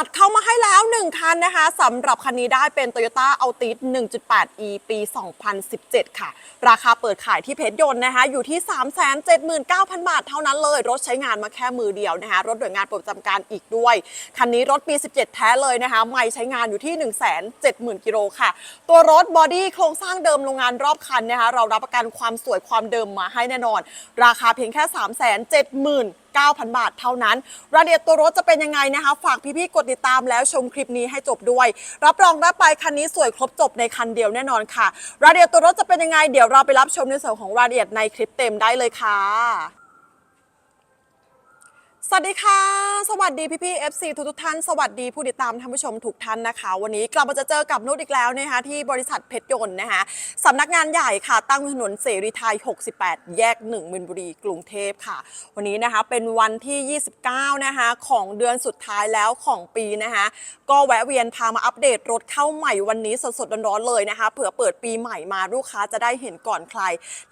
จัดเข้ามาให้แล้ว 1 คันนะคะสำหรับคันนี้ได้เป็น Toyota Altis 1.8e ปี 2017 ค่ะ ราคาเปิดขายที่เพชรยนต์นะคะ อยู่ที่ 379,000 บาทเท่านั้นเลย รถใช้งานมาแค่มือเดียวนะคะ รถหน่วยงานประจำการอีกด้วย คันนี้รถปี 17 แท้เลยนะคะไม่ใช้งานอยู่ที่ 170,000 กิโลค่ะ ตัวรถบอดี้โครงสร้างเดิมโรงงานรอบคันนะคะ เรารับประกันความสวยความเดิมมาให้แน่นอน ราคาเพียงแค่ 370,000 9,000 บาทเท่านั้น รายละเอียดตัวรถจะเป็นยังไงนะคะ ฝากพี่ๆกดติดตามแล้วชมคลิปนี้ให้จบด้วย รับรองได้ไปคันนี้สวยครบจบในคันเดียวแน่นอนค่ะ รายละเอียดตัวรถจะเป็นยังไง เดี๋ยวเราไปรับชมในส่วนของรายละเอียดในคลิปเต็มได้เลยค่ะ สวัสดีค่ะ สวัสดีพี่พี่ๆ FC ทุกทุกท่าน สวัสดีผู้ติดตามท่านผู้ชมทุกท่านนะคะ วันนี้กลับมาจะเจอกับนุชอีกแล้วนะคะที่บริษัทเพชรยนต์นะคะสำนักงานใหญ่ค่ะ ตั้งถนนเสรีไทย 68 แยก 1มินบุรีกรุงเทพค่ะ วันนี้นะคะเป็นวันที่ 29 นะคะของเดือนสุดท้ายแล้วของปีนะคะก็แวะเวียนพามาอัปเดตรถเข้าใหม่วันนี้สดๆร้อนๆเลยนะคะเผื่อเปิดปีใหม่มาลูกค้าจะได้เห็นก่อนใคร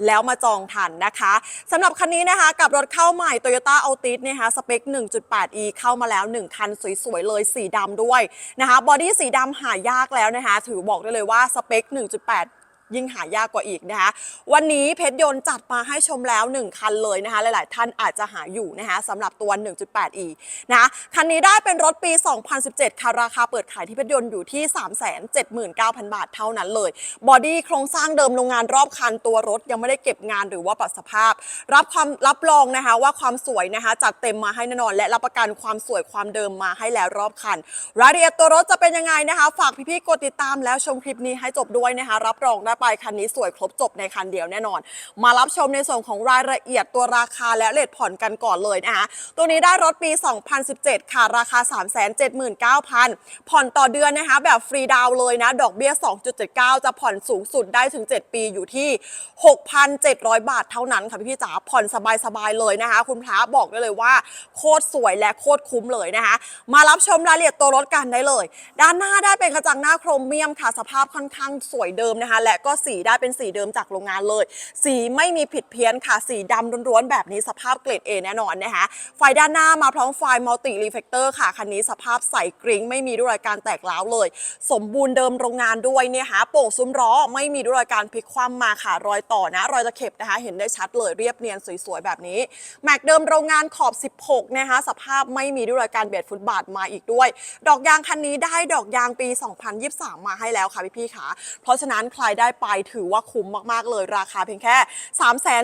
แล้วมาจองทันนะคะสำหรับคันนี้นะคะกับรถเข้าใหม่ Toyota Altis นะคะสเปค 1.8e เข้ามาแล้ว 1 คันสวยๆเลยสีดำด้วยนะคะบอดี้สีดำหายากแล้วนะคะ ถือบอกได้เลยว่าสเปค 1.8 ยิ่งหายากกว่าอีกนะคะ วันนี้เพชรยนต์จัดมาให้ชมแล้ว 1 คันเลยนะคะ หลาย ๆ ท่านอาจจะหาอยู่นะคะสำหรับตัว 1.8e นะคันนี้ได้เป็นรถปี 2017 ค่ะ ราคาเปิดขายที่เพชรยนต์อยู่ที่ 379,000 บาทเท่านั้นเลย บอดี้โครงสร้างเดิมโรงงานรอบคันตัวรถยังไม่ได้เก็บงานหรือว่าปรับสภาพ รับความรับรองนะคะว่าความสวยนะคะจัดเต็มมาให้แน่นอน และรับประกันความสวยความเดิมมาให้แล้วรอบคัน รายละเอียดตัวรถจะเป็นยังไงนะคะ ฝากพี่ๆกดติดตามแล้วชมคลิปนี้ให้จบด้วยนะคะ รับรองได้ไปคันนี้สวยครบจบในคันเดียวแน่นอน มารับชมในส่วนของรายละเอียดตัวราคาและเลทผ่อนกันก่อนเลยนะคะตัวนี้ได้รถปี 2017 ค่ะ ราคา 379,000 ผ่อนต่อเดือนนะคะแบบฟรีดาวเลยนะ ดอกเบี้ย 2.79 จะผ่อนสูงสุดได้ถึง 7 ปีอยู่ที่ 6,700 บาทเท่านั้นค่ะพี่จ๋าผ่อนสบายๆเลยนะคะ คุณพระบอกได้เลยว่า โคตรสวยและโคตรคุ้มเลยนะคะ มารับชมรายละเอียดตัวรถกันได้เลย ด้านหน้าได้เป็นกระจังหน้าโครเมียมค่ะสภาพค่อนข้างสวยเดิมนะคะ และก็สีได้เป็นสีเดิมจากโรงงานเลย สีไม่มีผิดเพี้ยนค่ะ สีดำล้วนๆแบบนี้สภาพเกรด A แน่นอนนะคะ ไฟด้านหน้ามาพร้อมไฟมัลติรีเฟกเตอร์ค่ะ คันนี้สภาพใสกริ้งไม่มีด้วยรอยการแตกร้าวเลย สมบูรณ์เดิมโรงงานด้วยเนี่ยค่ะโป่งซุ้มล้อไม่มีด้วยรอยการพลิกคว่ำมาค่ะ รอยต่อนะ รอยตะเข็บนะคะ เห็นได้ชัดเลยเรียบเนียนสวยๆแบบนี้ แม็กเดิมโรงงานขอบ 16 นะคะ สภาพไม่มีด้วยรอยการเบียดฟุตบาทมาอีกด้วย ดอกยางคันนี้ได้ดอกยางปี 2023 มาให้แล้วค่ะพี่ๆค่ะ เพราะฉะนั้นใครได้ไปถือว่าคุ้มมากๆเลยราคาเพียงแค่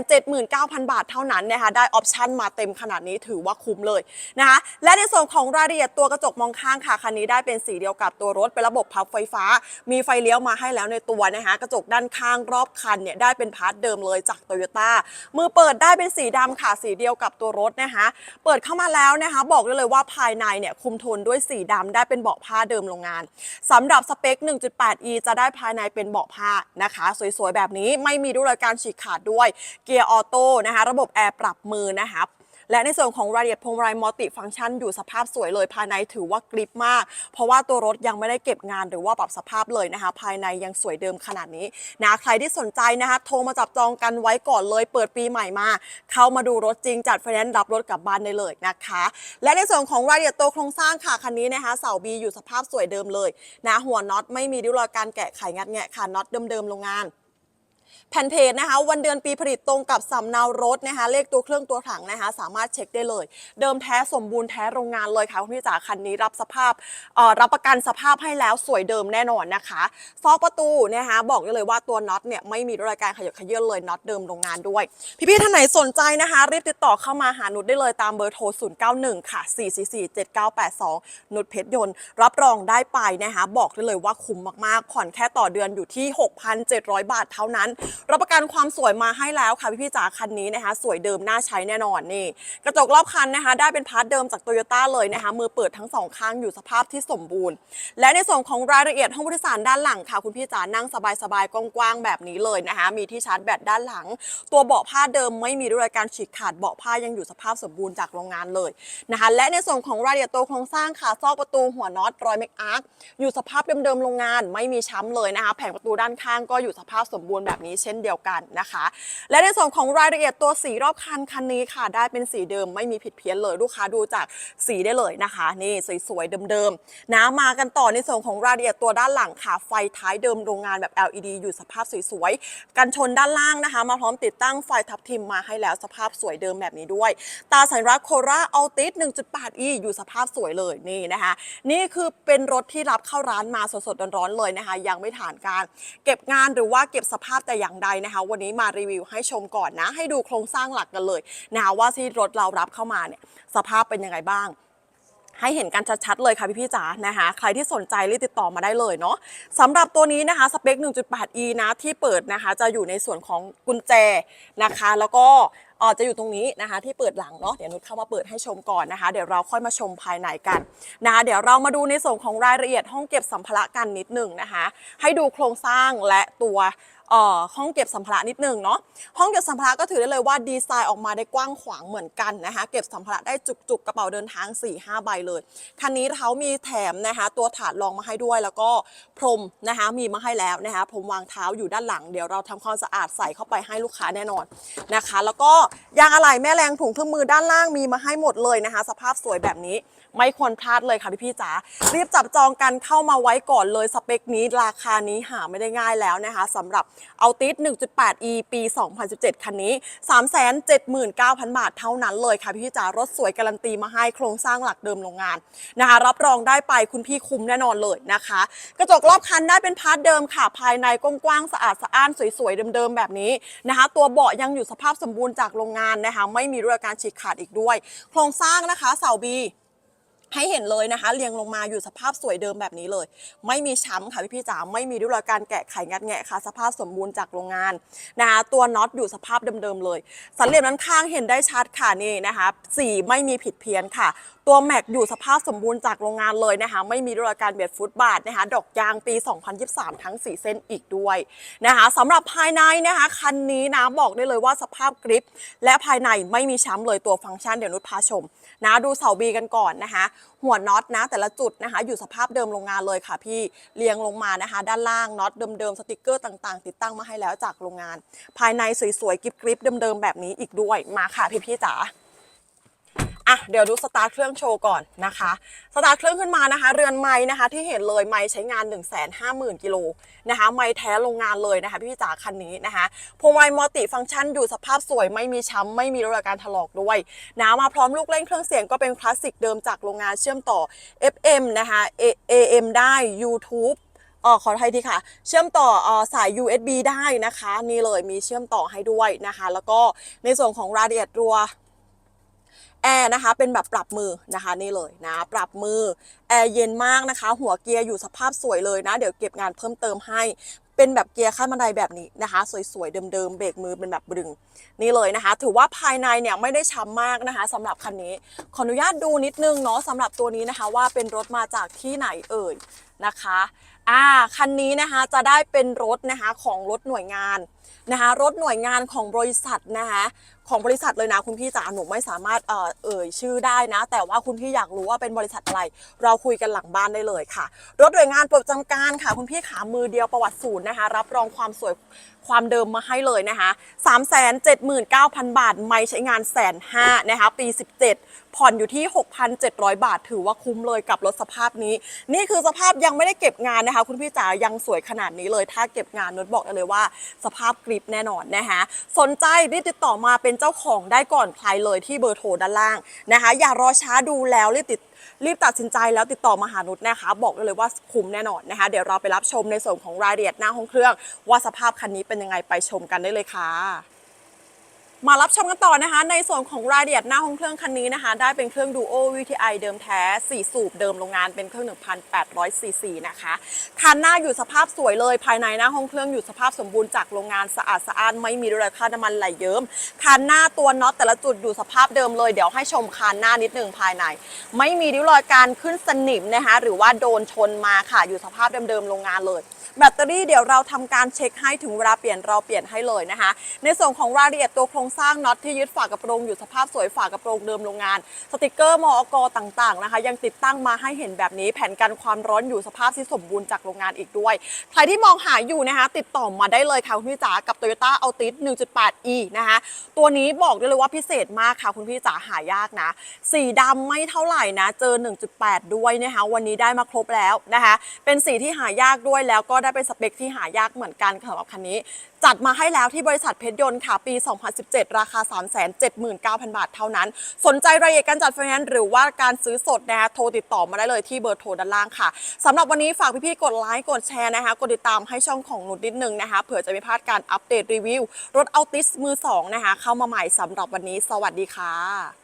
379,000 บาทเท่านั้นนะคะได้ออปชั่นมาเต็มขนาดนี้ถือว่าคุ้มเลยนะคะและในส่วนของรายละเอียดตัวกระจกมองข้างค่ะคันนี้ได้เป็นสีเดียวกับตัวรถเป็นระบบพับไฟฟ้า มีไฟเลี้ยวมาให้แล้วในตัวนะคะกระจกด้านข้างรอบคันเนี่ยได้เป็นพาร์ทเดิมเลยจากโตโยต้ามือเปิดได้เป็นสีดำค่ะสีเดียวกับตัวรถนะคะเปิดเข้ามาแล้วนะคะบอกได้เลยว่าภายในเนี่ยคุมโทนด้วยสีดำได้เป็นเบาะผ้าเดิมโรงงานสำหรับสเปค 1.8e จะได้ภายในเป็นเบาะผ้านะคะ สวยๆ แบบนี้ไม่มีด้วยรอยการฉีกขาดด้วย เกียร์ออโต้นะคะ ระบบแอร์ปรับมือนะคะ และในส่วนของรายละเอียดพวงมาลัยมัลติฟังก์ชันอยู่สภาพสวยเลยภายในถือว่ากริปมาก เพราะว่าตัวรถยังไม่ได้เก็บงานหรือว่าปรับสภาพเลยนะคะ ภายในยังสวยเดิมขนาดนี้นะใครที่สนใจนะคะโทรมาจับจองกันไว้ก่อนเลยเปิดปีใหม่มา เข้ามาดูรถจริงจัดไฟแนนซ์รับรถกลับบ้านได้เลยนะคะ และในส่วนของรายละเอียดตัวโครงสร้างค่ะคันนี้นะคะเสาบีอยู่สภาพสวยเดิมเลยนะหัวน็อตไม่มีริ้วรอยการแกะไขงัดแงะค่ะน็อตเดิมๆโรงงาน แผ่นเพจนะคะวันเดือนปีผลิตตรงกับสำเนารถนะคะเลขตัวเครื่องตัวถังนะคะสามารถเช็คได้เลย เดิมแท้สมบูรณ์แท้โรงงานเลยค่ะคุณพี่จ๋าคันนี้รับสภาพรับประกันสภาพให้แล้วสวยเดิมแน่นอนนะคะซอกประตูนะคะบอกได้เลยว่าตัวน็อตเนี่ยไม่มีรายการขยับขยื่นเลยน็อตเดิมโรงงานด้วย พี่ๆท่านไหนสนใจนะคะรีบติดต่อเข้ามาหานุชได้เลยตามเบอร์โทร 091 ค่ะ 444 7982 นุชเพชรยนต์ รับรองได้ไปนะคะบอกได้เลยว่าคุ้มมากๆ ผ่อนแค่ต่อเดือนอยู่ที่ 6,700 บาทเท่านั้นรับประกันความสวยมาให้แล้วค่ะพี่ๆจ๋าคันนี้นะคะ สวยเดิมน่าใช้แน่นอนนี่ กระจกรอบคันนะคะ ได้เป็นพาร์ทเดิมจากโตโยต้าเลยนะคะ มือเปิดทั้งสองข้างอยู่สภาพที่สมบูรณ์ และในส่วนของรายละเอียดห้องผู้โดยสารด้านหลังค่ะ คุณพี่จ๋านั่งสบายๆกว้างๆแบบนี้เลยนะคะ มีที่ชาร์จแบตด้านหลัง ตัวเบาะผ้าเดิมไม่มีด้วยการฉีกขาดเบาะผ้ายังอยู่สภาพสมบูรณ์จากโรงงานเลยนะคะ และในส่วนของรายละเอียดตัวโครงสร้างค่ะซอกประตูหัวน็อตรอยเมคอาร์คอยู่สภาพเดิมๆโรงงาน ไม่มีช้ำเลยนะคะ แผงประตูด้านข้างก็อยู่สภาพสมบูรณ์แบบนี้นี้เช่นเดียวกันนะคะ และในส่วนของรายละเอียดตัวสีรอบคันคันนี้ค่ะ ได้เป็นสีเดิมไม่มีผิดเพี้ยนเลยลูกค้าดูจากสีได้เลยนะคะ นี่สวยๆเดิมๆนะมากันต่อในส่วนของรายละเอียดตัวด้านหลังค่ะ ไฟท้ายเดิมโรงงานแบบ LED อยู่สภาพสวยๆกันชนด้านล่างนะคะ มาพร้อมติดตั้งไฟทับทิมมาให้แล้วสภาพสวยเดิมแบบนี้ด้วย ตาสัญลักษณ์โคราอัลติส 1.8e อยู่สภาพสวยเลยนี่นะคะ นี่คือเป็นรถที่รับเข้าร้านมาสดๆร้อนๆเลยนะคะ ยังไม่ผ่านการ เก็บงานหรือว่าเก็บสภาพแต่อย่างใดนะคะ วันนี้มารีวิวให้ชมก่อนนะ ให้ดูโครงสร้างหลักกันเลยนะะว่าที่รถเรารับเข้ามาเนี่ยสภาพเป็นยังไงบ้างให้เห็นกันชัดๆเลยค่ะพี่ๆจ๋านะคะ ใครที่สนใจรีบติดต่อมาได้เลยเนาะสำหรับตัวนี้นะคะสเปค 1.8e นะที่เปิดนะคะจะอยู่ในส่วนของกุญแจนะคะ แล้วก็ ออจะอยู่ตรงนี้นะคะ ที่เปิดหลังเนาะเดี๋ยวนุชเข้ามาเปิดให้ชมก่อนนะคะ เดี๋ยวเราค่อยมาชมภายในกันนะคะเดี๋ยวเรามาดูในส่วนของรายละเอียดห้องเก็บสัมภาระกันนิดหนึ่งนะคะ ให้ดูโครงสร้างและตัวเอ่อห้องเก็บสัมภาระนิดนึงเนาะห้องเก็บสัมภาระก็ถือได้เลยว่าดีไซน์ออกมาได้กว้างขวางเหมือนกันนะคะเก็บสัมภาระได้จุกๆกระเป๋าเดินทาง 4-5 ใบเลย คันนี้เขามีแถมนะคะตัวถาดรองมาให้ด้วย แล้วก็พรมนะคะมีมาให้แล้วนะคะพรมวางเท้าอยู่ด้านหลัง เดี๋ยวเราทำความสะอาดใส่เข้าไปให้ลูกค้าแน่นอนนะคะ แล้วก็ยางอะไหล่แม่แรงถุงเครื่องมือด้านล่างมีมาให้หมดเลยนะคะ สภาพสวยแบบนี้ไม่ควรพลาดเลยค่ะพี่พี่จ๋ารีบจับจองกันเข้ามาไว้ก่อนเลยสเปคนี้ราคานี้หาไม่ได้ง่ายแล้วนะคะสำหรับเอาติส 1.8e ปี 2017 คันนี้ 379,000 บาทเท่านั้นเลยค่ะพี่พี่จ๋ารถสวยการันตีมาให้โครงสร้างหลักเดิมโรงงานนะคะรับรองได้ไปคุณพี่คุ้มแน่นอนเลยนะคะ กระจกรอบคันได้เป็นพาร์ทเดิมค่ะ ภายในกว้างๆสะอาดสะอ้านสวยๆเดิมๆแบบนี้นะคะ ตัวเบาะยังอยู่สภาพสมบูรณ์จากโรงงานนะคะ ไม่มีรื่องการฉีกขาดอีกด้วย โครงสร้างนะคะเสาบีให้เห็นเลยนะคะ เรียงลงมาอยู่สภาพสวยเดิมแบบนี้เลย ไม่มีช้ำค่ะพี่พี่จ๋าไม่มีริ้วรอยการแกะไขงัดแงะค่ะ สภาพสมบูรณ์จากโรงงานนะคะตัวน็อตอยู่สภาพเดิมๆเลย สันเหลี่ยมด้านข้างเห็นได้ชัดค่ะนี่นะคะสีไม่มีผิดเพี้ยนค่ะตัวแม็กอยู่สภาพสมบูรณ์จากโรงงานเลยนะคะ ไม่มีริ้วรอยการเบียดฟุตบาทนะคะ ดอกยางปี 2023 ทั้ง 4 เส้นอีกด้วยนะคะสำหรับภายในนะคะ คันนี้นะบอกได้เลยว่าสภาพกริป และภายในไม่มีช้ำเลยตัวฟังก์ชันเดี๋ยวนุชพาชม นะดูเสาบีกันก่อนนะคะ หัวน็อตนะ แต่ละจุดนะคะ อยู่สภาพเดิมโรงงานเลยค่ะพี่เรียงลงมานะคะ ด้านล่างน็อตเดิมๆสติกเกอร์ต่างๆ ติดตั้งมาให้แล้วจากโรงงาน ภายในสวยๆกริบๆเดิมๆแบบนี้อีกด้วยมาค่ะพี่ๆจ๋า อะเดี๋ยวดูสตาร์ทเครื่องโชว์ก่อนนะคะ สตาร์ทเครื่องขึ้นมานะคะ เรือนไม้นะคะที่เห็นเลยไม้ใช้งาน 1 5 0 0 0 0กิโลนะคะไม้แท้โรงงานเลยนะคะพี่จ๋าคันนี้นะคะพวงมาลัยมัลติฟังก์ชันอยู่สภาพสวยไม่มีช้ำไม่มีรอยการถลอกด้วยนะมาพร้อมลูกเล่นเครื่องเสียงก็เป็นคลาสสิกเดิมจากโรงงานเชื่อมต่อ FM นะคะ AM ได้ YouTube เออขออภัยทีค่ะ เชื่อมต่อออสาย USB ได้นะคะ นี่เลยมีเชื่อมต่อให้ด้วยนะคะ แล้วก็ในส่วนของรายละเอียดตัว แอร์นะคะเป็นแบบปรับมือนะคะนี่เลยนะปรับมือแอร์เย็นมากนะคะ หัวเกียร์อยู่สภาพสวยเลยนะ เดี๋ยวเก็บงานเพิ่มเติมให้เป็นแบบเกียร์ขั้นบันไดแบบนี้นะคะ สวยๆเดิมๆเบรกมือเป็นแบบบึงนี่เลยนะคะ ถือว่าภายในเนี่ยไม่ได้ช้ำมากนะคะสำหรับคันนี้ขออนุญาตดูนิดนึงเนาะสำหรับตัวนี้นะคะ ว่าเป็นรถมาจากที่ไหนเอ่ยนะคะอ่าคันนี้นะคะจะได้เป็นรถนะคะของรถหน่วยงานนะคะ รถหน่วยงานของบริษัทนะคะของบริษัทเลยนะคุณพี่จ๋าหนูไม่สามารถเอ่ยชื่อได้นะ แต่ว่าคุณพี่อยากรู้ว่าเป็นบริษัทอะไร เราคุยกันหลังบ้านได้เลยค่ะ รถหน่วยงานประจำการค่ะ คุณพี่ขามือเดียวประวัติศูนย์นะคะ รับรองความสวยความเดิมมาให้เลยนะคะ 3 7 9 0 0 0 บาท ไม่ใช้งานแสนห้านะคะ ปี 17 ผ่อนอยู่ที่ 6,700 บาท ถือว่าคุ้มเลยกับรถสภาพนี้ นี่คือสภาพยังไม่ได้เก็บงานนะคะ คุณพี่จ๋ายังสวยขนาดนี้เลย ถ้าเก็บงานนดบอกเลยว่า สภาพกริปแน่นอนนะคะสนใจรีบติดต่อมาเป็นเจ้าของได้ก่อนใครเลยที่เบอร์โทรด้านล่างนะคะ อย่ารอช้าดูแล้วรีบติด รีบตัดสินใจแล้วติดต่อมาหานุชนะคะ บอกได้เลยว่าคุ้มแน่นอนนะคะ เดี๋ยวเราไปรับชมในส่วนของรายละเอียดหน้าห้องเครื่อง ว่าสภาพคันนี้เป็นยังไงไปชมกันได้เลยค่ะ มารับชมกันต่อนะคะ ในส่วนของรายละเอียดหน้าห้องเครื่องคันนี้นะคะ ได้เป็นเครื่อง Duo VTI เดิมแท้ 4 สูบเดิมโรงงานเป็นเครื่อง 1,800 ซีซีนะคะคันหน้าอยู่สภาพสวยเลย ภายในหน้าห้องเครื่องอยู่สภาพสมบูรณ์จากโรงงานสะอาดสะอ้านไม่มีรอยค่าน้ำมันไหลเยิ้มคันหน้าตัวน็อตแต่ละจุดอยู่สภาพเดิมเลยเดี๋ยวให้ชมคันหน้านิดหนึ่งภายใน ไม่มีริ้วรอยการขึ้นสนิมนะคะหรือว่าโดนชนมาค่ะอยู่สภาพเดิมๆโรงงานเลยแบตเตอรี่เดี๋ยวเราทำการเช็คให้ถึงเวลาเปลี่ยนเราเปลี่ยนให้เลยนะคะ ในส่วนของรายละเอียดตัวโครงสร้างน็อตที่ยึดฝากระโปรงอยู่สภาพสวยฝากระโปรงเดิมโรงงาน สติกเกอร์มอกต่างๆนะคะ ยังติดตั้งมาให้เห็นแบบนี้ แผ่นกันความร้อนอยู่สภาพที่สมบูรณ์จากโรงงานอีกด้วย ใครที่มองหาอยู่นะคะติดต่อมาได้เลยค่ะคุณพี่จ๋ากับ Toyota Altis 1.8e นะคะตัวนี้บอกได้เลยว่าพิเศษมากค่ะคุณพี่จ๋าหายากนะ สีดำไม่เท่าไหร่นะ เจอ 1.8 ด้วยนะคะวันนี้ได้มาครบแล้วนะคะเป็นสีที่หายากด้วยแล้วก็็ได้เป็นสเปคที่หายากเหมือนกันสำหรับคันนี้ จัดมาให้แล้วที่บริษัทเพชรยนต์ค่ะ ปี 2017 ราคา 379,000 บาทเท่านั้น สนใจรายละเอียดการจัดไฟแนนซ์หรือว่าการซื้อสดนะโทรติดต่อมาได้เลยที่เบอร์โทรด้านล่างค่ะสำหรับวันนี้ฝากพี่ๆกดไลค์กดแชร์นะคะกดติดตามให้ช่องของนุดนิดนึงนะคะเผื่อจะไม่พลาดการอัปเดตรีวิวรถเอาติสมือสองนะคะเข้ามาใหม่สำหรับวันนี้ สวัสดีค่ะ